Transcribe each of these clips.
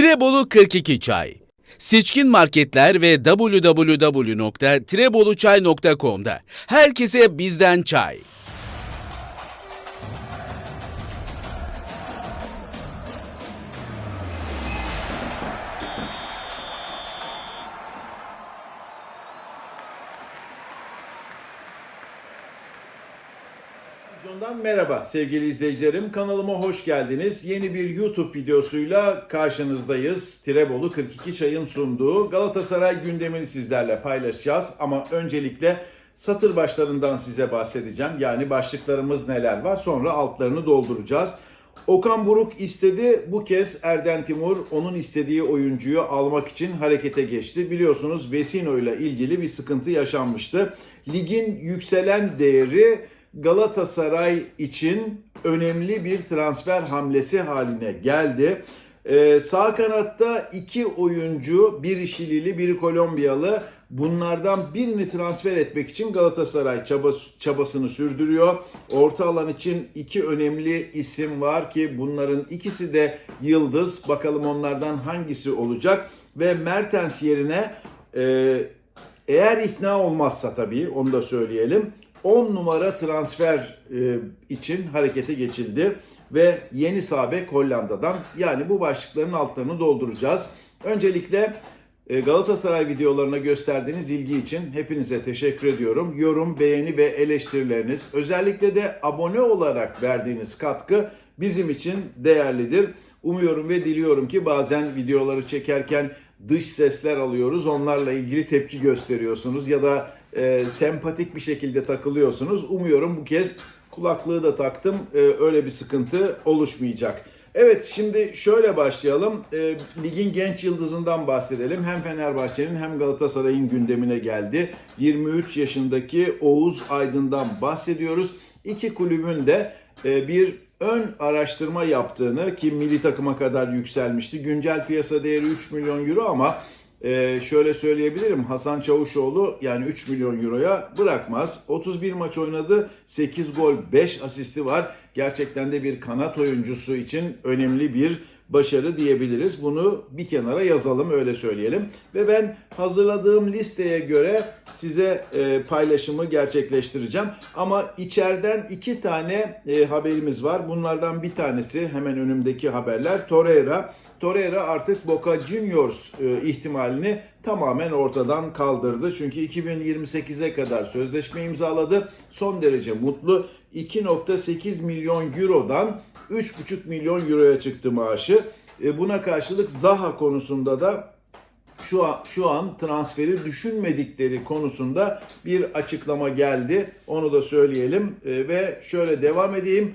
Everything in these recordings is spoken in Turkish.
Tirebolu 42 Çay Seçkin marketler ve www.treboluçay.com'da herkese bizden çay. Televizyondan merhaba sevgili izleyicilerim. Kanalıma hoş geldiniz. Yeni bir YouTube videosuyla karşınızdayız. Tirebolu 42 Çay'ın sunduğu Galatasaray gündemini sizlerle paylaşacağız. Ama öncelikle satır başlarından size bahsedeceğim. Yani başlıklarımız neler var sonra altlarını dolduracağız. Okan Buruk istedi. Bu kez Erden Timur onun istediği oyuncuyu almak için harekete geçti. Biliyorsunuz Vesino ile ilgili bir sıkıntı yaşanmıştı. Ligin yükselen değeri Galatasaray için önemli bir transfer hamlesi haline geldi. Ee, sağ kanatta iki oyuncu, biri Şilili, biri Kolombiyalı. Bunlardan birini transfer etmek için Galatasaray çabası, çabasını sürdürüyor. Orta alan için iki önemli isim var ki bunların ikisi de yıldız. Bakalım onlardan hangisi olacak? Ve Mertens yerine e, eğer ikna olmazsa tabii onu da söyleyelim. 10 numara transfer e, için harekete geçildi ve yeni sabek Hollanda'dan. Yani bu başlıkların altlarını dolduracağız. Öncelikle e, Galatasaray videolarına gösterdiğiniz ilgi için hepinize teşekkür ediyorum. Yorum, beğeni ve eleştirileriniz, özellikle de abone olarak verdiğiniz katkı bizim için değerlidir. Umuyorum ve diliyorum ki bazen videoları çekerken dış sesler alıyoruz. Onlarla ilgili tepki gösteriyorsunuz ya da e, sempatik bir şekilde takılıyorsunuz. Umuyorum bu kez kulaklığı da taktım. E, öyle bir sıkıntı oluşmayacak. Evet şimdi şöyle başlayalım. E, ligin genç yıldızından bahsedelim. Hem Fenerbahçe'nin hem Galatasaray'ın gündemine geldi. 23 yaşındaki Oğuz Aydın'dan bahsediyoruz. İki kulübün de e, bir ön araştırma yaptığını ki milli takıma kadar yükselmişti. Güncel piyasa değeri 3 milyon euro ama e, şöyle söyleyebilirim Hasan Çavuşoğlu yani 3 milyon euroya bırakmaz. 31 maç oynadı 8 gol 5 asisti var. Gerçekten de bir kanat oyuncusu için önemli bir başarı diyebiliriz. Bunu bir kenara yazalım öyle söyleyelim. Ve ben hazırladığım listeye göre size e, paylaşımı gerçekleştireceğim. Ama içeriden iki tane e, haberimiz var. Bunlardan bir tanesi hemen önümdeki haberler Torreira. Torreira artık Boca Juniors e, ihtimalini tamamen ortadan kaldırdı. Çünkü 2028'e kadar sözleşme imzaladı. Son derece mutlu. 2.8 milyon eurodan 3,5 milyon euroya çıktı maaşı. E, buna karşılık Zaha konusunda da şu an, şu an transferi düşünmedikleri konusunda bir açıklama geldi. Onu da söyleyelim E, ve şöyle devam edeyim.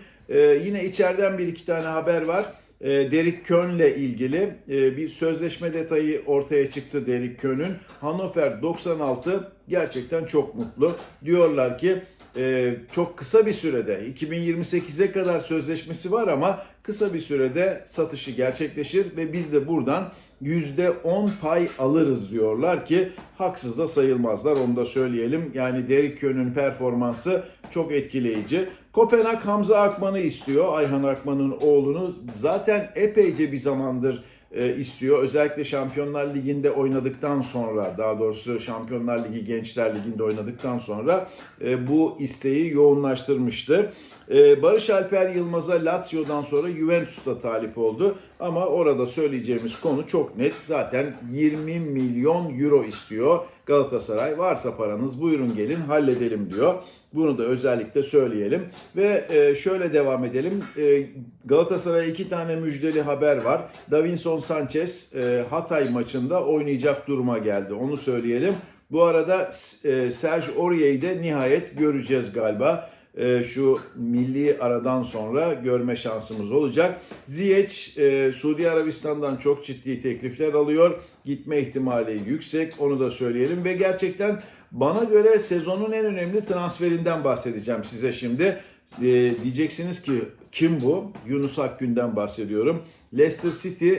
Yine içeriden bir iki tane haber var. E, Derek Kön'le ilgili e, bir sözleşme detayı ortaya çıktı Derek Kön'ün. Hannover 96 gerçekten çok mutlu. Diyorlar ki e, çok kısa bir sürede 2028'e kadar sözleşmesi var ama kısa bir sürede satışı gerçekleşir ve biz de buradan %10 pay alırız diyorlar ki haksız da sayılmazlar onu da söyleyelim. Yani Derek Kön'ün performansı çok etkileyici. Kopenhag Hamza Akman'ı istiyor. Ayhan Akman'ın oğlunu zaten epeyce bir zamandır e, istiyor. Özellikle Şampiyonlar Ligi'nde oynadıktan sonra, daha doğrusu Şampiyonlar Ligi Gençler Ligi'nde oynadıktan sonra e, bu isteği yoğunlaştırmıştı. E, Barış Alper Yılmaz'a Lazio'dan sonra Juventus'ta talip oldu. Ama orada söyleyeceğimiz konu çok net. Zaten 20 milyon euro istiyor Galatasaray. Varsa paranız buyurun gelin halledelim diyor. Bunu da özellikle söyleyelim. Ve e, şöyle devam edelim. E, Galatasaray'a iki tane müjdeli haber var. Davinson Sanchez e, Hatay maçında oynayacak duruma geldi. Onu söyleyelim. Bu arada e, Serge Aurier'i de nihayet göreceğiz galiba e, şu milli aradan sonra görme şansımız olacak. Ziyech e, Suudi Arabistan'dan çok ciddi teklifler alıyor. Gitme ihtimali yüksek onu da söyleyelim ve gerçekten bana göre sezonun en önemli transferinden bahsedeceğim size şimdi. E, diyeceksiniz ki kim bu? Yunus Akgün'den bahsediyorum. Leicester City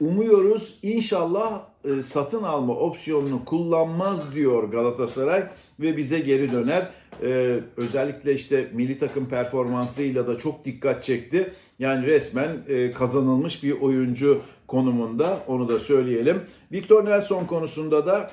umuyoruz inşallah e, satın alma opsiyonunu kullanmaz diyor Galatasaray ve bize geri döner. e, özellikle işte milli takım performansıyla da çok dikkat çekti. Yani resmen e, kazanılmış bir oyuncu konumunda onu da söyleyelim. Victor Nelson konusunda da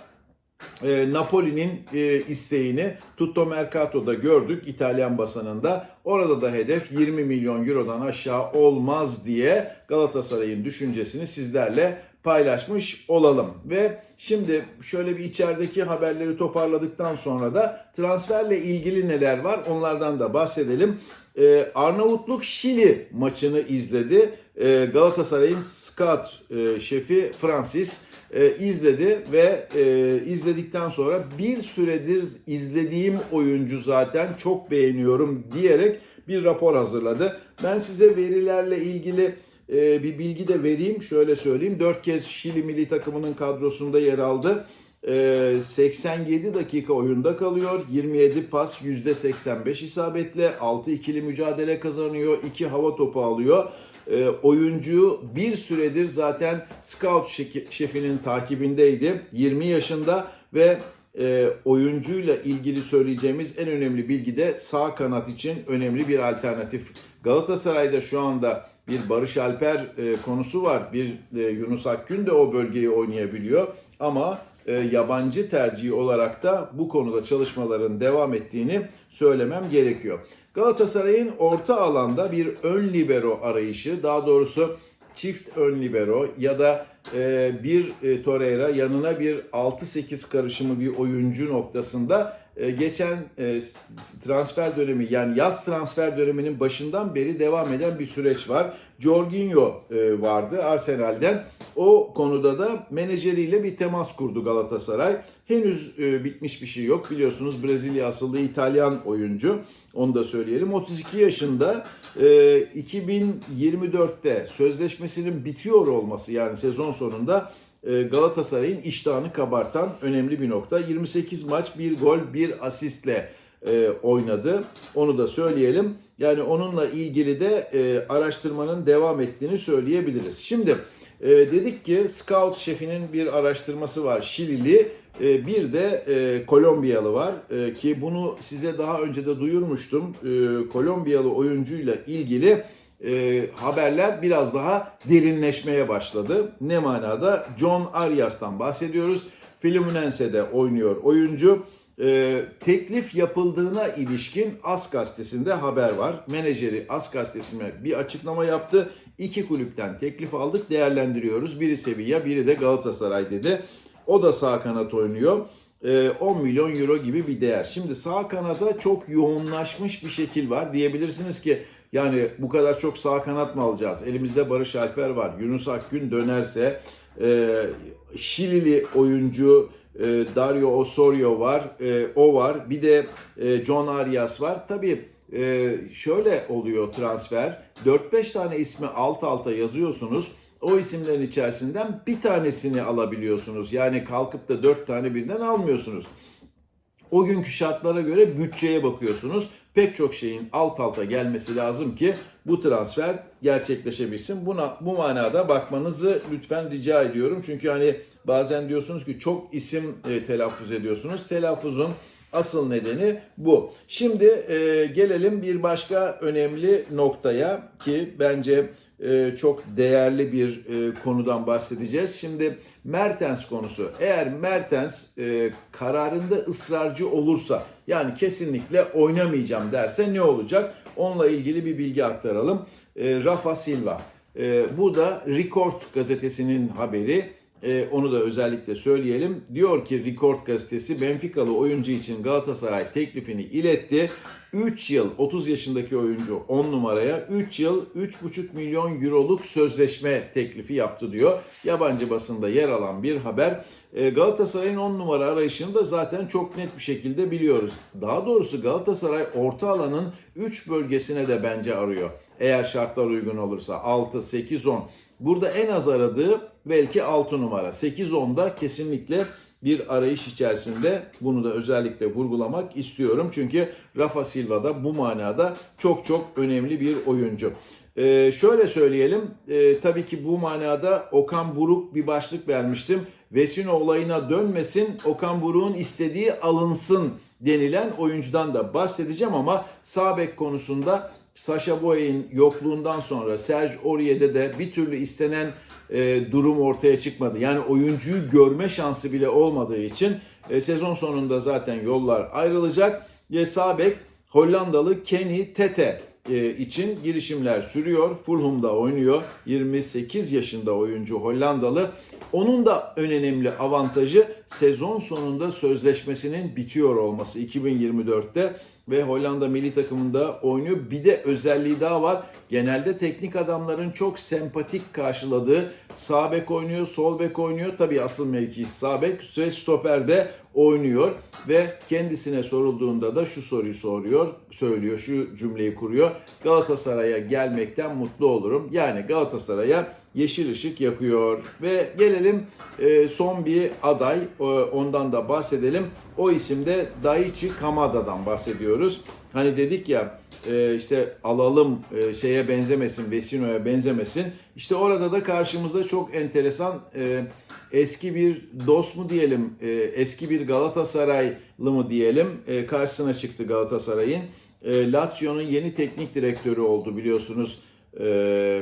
e, Napoli'nin e, isteğini Tutto Mercato'da gördük İtalyan basınında. Orada da hedef 20 milyon eurodan aşağı olmaz diye Galatasaray'ın düşüncesini sizlerle paylaşmış olalım. Ve şimdi şöyle bir içerideki haberleri toparladıktan sonra da transferle ilgili neler var onlardan da bahsedelim. Ee, Arnavutluk Şili maçını izledi. Ee, Galatasaray'ın scout e, şefi Francis e, izledi ve e, izledikten sonra bir süredir izlediğim oyuncu zaten çok beğeniyorum diyerek bir rapor hazırladı. Ben size verilerle ilgili e, bir bilgi de vereyim. Şöyle söyleyeyim. 4 kez Şili milli takımının kadrosunda yer aldı. E, 87 dakika oyunda kalıyor. 27 pas %85 isabetle. 6 ikili mücadele kazanıyor. 2 hava topu alıyor. E, oyuncu bir süredir zaten scout şefinin takibindeydi. 20 yaşında ve e, oyuncuyla ilgili söyleyeceğimiz en önemli bilgi de sağ kanat için önemli bir alternatif. Galatasaray'da şu anda bir Barış Alper e, konusu var. Bir e, Yunus Akgün de o bölgeyi oynayabiliyor. Ama e, yabancı tercihi olarak da bu konuda çalışmaların devam ettiğini söylemem gerekiyor. Galatasaray'ın orta alanda bir ön libero arayışı, daha doğrusu çift ön libero ya da e, bir e, Torreira yanına bir 6-8 karışımı bir oyuncu noktasında geçen e, transfer dönemi yani yaz transfer döneminin başından beri devam eden bir süreç var. Jorginho e, vardı Arsenal'den. O konuda da menajeriyle bir temas kurdu Galatasaray. Henüz e, bitmiş bir şey yok. Biliyorsunuz Brezilya asıllı İtalyan oyuncu. Onu da söyleyelim. 32 yaşında e, 2024'te sözleşmesinin bitiyor olması yani sezon sonunda Galatasaray'ın iştahını kabartan önemli bir nokta. 28 maç, 1 gol, 1 asistle e, oynadı. Onu da söyleyelim. Yani onunla ilgili de e, araştırmanın devam ettiğini söyleyebiliriz. Şimdi e, dedik ki Scout şefinin bir araştırması var. Şilili bir de Kolombiyalı var ki bunu size daha önce de duyurmuştum. Kolombiyalı oyuncuyla ilgili e, haberler biraz daha derinleşmeye başladı. Ne manada? John Arias'tan bahsediyoruz. Fluminense'de oynuyor oyuncu. E, teklif yapıldığına ilişkin As gazetesinde haber var. Menajeri As gazetesine bir açıklama yaptı. İki kulüpten teklif aldık değerlendiriyoruz. Biri Sevilla biri de Galatasaray dedi. O da sağ kanat oynuyor. E, 10 milyon euro gibi bir değer. Şimdi sağ kanada çok yoğunlaşmış bir şekil var. Diyebilirsiniz ki yani bu kadar çok sağ kanat mı alacağız? Elimizde Barış Alper var. Yunus Akgün dönerse e, Şilili oyuncu e, Dario Osorio var. E, o var. Bir de e, John Arias var. Tabii e, şöyle oluyor transfer. 4-5 tane ismi alt alta yazıyorsunuz. O isimlerin içerisinden bir tanesini alabiliyorsunuz. Yani kalkıp da 4 tane birden almıyorsunuz. O günkü şartlara göre bütçeye bakıyorsunuz. Pek çok şeyin alt alta gelmesi lazım ki bu transfer gerçekleşebilsin. Buna bu manada bakmanızı lütfen rica ediyorum. Çünkü hani bazen diyorsunuz ki çok isim e, telaffuz ediyorsunuz. Telaffuzun asıl nedeni bu. Şimdi e, gelelim bir başka önemli noktaya ki bence e, çok değerli bir e, konudan bahsedeceğiz. Şimdi Mertens konusu. Eğer Mertens e, kararında ısrarcı olursa yani kesinlikle oynamayacağım derse ne olacak? Onunla ilgili bir bilgi aktaralım. E, Rafa Silva. E, bu da Record gazetesinin haberi. E, onu da özellikle söyleyelim. Diyor ki Record gazetesi Benficalı oyuncu için Galatasaray teklifini iletti. 3 yıl 30 yaşındaki oyuncu 10 numaraya 3 yıl 3,5 milyon euroluk sözleşme teklifi yaptı diyor. Yabancı basında yer alan bir haber. E, Galatasaray'ın 10 numara arayışını da zaten çok net bir şekilde biliyoruz. Daha doğrusu Galatasaray orta alanın 3 bölgesine de bence arıyor. Eğer şartlar uygun olursa 6, 8, 10. Burada en az aradığı belki 6 numara. 8-10'da kesinlikle bir arayış içerisinde bunu da özellikle vurgulamak istiyorum. Çünkü Rafa Silva da bu manada çok çok önemli bir oyuncu. Ee, şöyle söyleyelim, e, tabii ki bu manada Okan Buruk bir başlık vermiştim. Vesino olayına dönmesin, Okan Buruk'un istediği alınsın denilen oyuncudan da bahsedeceğim ama sağ konusunda Sasha Boye'in yokluğundan sonra Serge Aurier'de de bir türlü istenen e, durum ortaya çıkmadı. Yani oyuncuyu görme şansı bile olmadığı için e, sezon sonunda zaten yollar ayrılacak ve sağ Hollandalı Kenny Tete e, için girişimler sürüyor. Fulham'da oynuyor. 28 yaşında oyuncu Hollandalı. Onun da en önemli avantajı sezon sonunda sözleşmesinin bitiyor olması 2024'te ve Hollanda milli takımında oynuyor. Bir de özelliği daha var. Genelde teknik adamların çok sempatik karşıladığı sağ bek oynuyor, sol bek oynuyor. Tabii asıl mevkisi sağ bek ve stoperde oynuyor ve kendisine sorulduğunda da şu soruyu soruyor, söylüyor, şu cümleyi kuruyor. Galatasaray'a gelmekten mutlu olurum. Yani Galatasaray'a yeşil ışık yakıyor. Ve gelelim e, son bir aday, e, ondan da bahsedelim. O isim de Daichi Kamada'dan bahsediyoruz. Hani dedik ya e, işte alalım şeye benzemesin, Vesino'ya benzemesin. İşte orada da karşımıza çok enteresan e, eski bir dost mu diyelim, e, eski bir Galatasaraylı mı diyelim e, karşısına çıktı Galatasaray'ın. E, Lazio'nun yeni teknik direktörü oldu biliyorsunuz. E,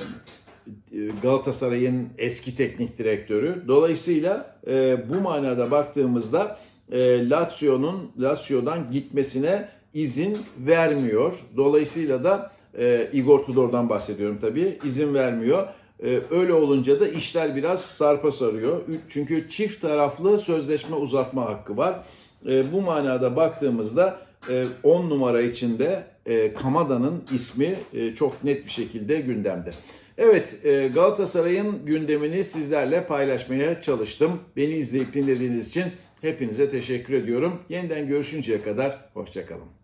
Galatasaray'ın eski teknik direktörü. Dolayısıyla e, bu manada baktığımızda e, Lazio'nun Lazio'dan gitmesine izin vermiyor. Dolayısıyla da e, Igor Tudor'dan bahsediyorum tabii. izin vermiyor. E, öyle olunca da işler biraz sarpa sarıyor. Çünkü çift taraflı sözleşme uzatma hakkı var. E, bu manada baktığımızda 10 numara içinde e, Kamada'nın ismi e, çok net bir şekilde gündemde. Evet e, Galatasaray'ın gündemini sizlerle paylaşmaya çalıştım. Beni izleyip dinlediğiniz için hepinize teşekkür ediyorum. Yeniden görüşünceye kadar hoşçakalın.